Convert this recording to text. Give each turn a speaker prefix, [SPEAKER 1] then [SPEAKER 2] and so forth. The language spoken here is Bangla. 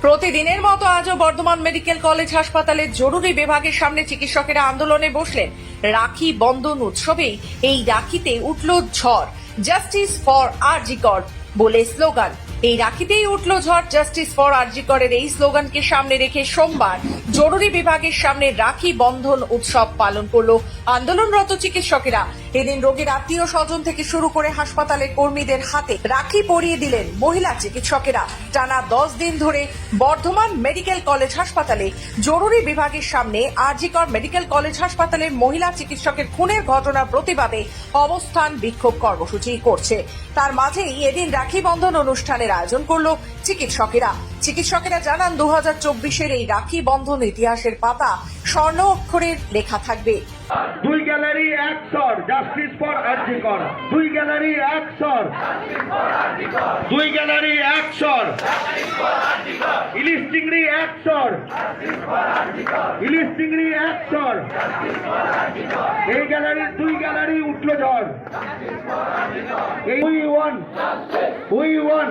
[SPEAKER 1] প্রতিদিনের মতো আজও বর্ধমান মেডিকেল কলেজ হাসপাতালের জরুরি বিভাগের সামনে চিকিৎসকেরা আন্দোলনে বসলেন। রাখি বন্ধন উৎসবেই এই রাখিতে উঠল ঝড় জাস্টিস ফর আরজিকর বলে স্লোগান। এই রাখিতেই উঠল ঝড় জাস্টিস ফর আরজিকরের এই স্লোগানকে সামনে রেখে সোমবার জরুরি বিভাগের সামনে রাখি বন্ধন উৎসব পালন করল। আন্দোলনরত চিকিৎসকেরা এদিন রোগীর আত্মীয় স্বজন থেকে শুরু করে হাসপাতালের কর্মীদের হাতে রাখি পরিয়ে দিলেন মহিলা চিকিৎসকেরা। টানা দশ দিন ধরে বর্ধমান মেডিকেল কলেজ হাসপাতালে জরুরি বিভাগের সামনে আরজিকর মেডিকেল কলেজ হাসপাতালের মহিলা চিকিৎসকের খুনের ঘটনার প্রতিবাদে অবস্থান বিক্ষোভ কর্মসূচি করছে। তার মাঝেই এদিন রাখি বন্ধন অনুষ্ঠানের আয়োজন করল চিকিৎসকেরা। চিকিৎসকেরা জানান দু হাজার চব্বিশের এই রাখি বন্ধন ইতিহাসের পাতা স্বর্ণ অক্ষরের লেখা থাকবে।
[SPEAKER 2] দুই গ্যালারি, এক স্বর। জাস্টিস ফর আর্জিকর দুই গ্যালারি, এক স্বর। দুই গ্যালারি, এক স্বর। ইলিশ চিংড়ি এক স্বর। ইলিশ চিংড়ি এক স্বর। এই গ্যালারি দুই গ্যালারি উঠল ঝড়। We want we want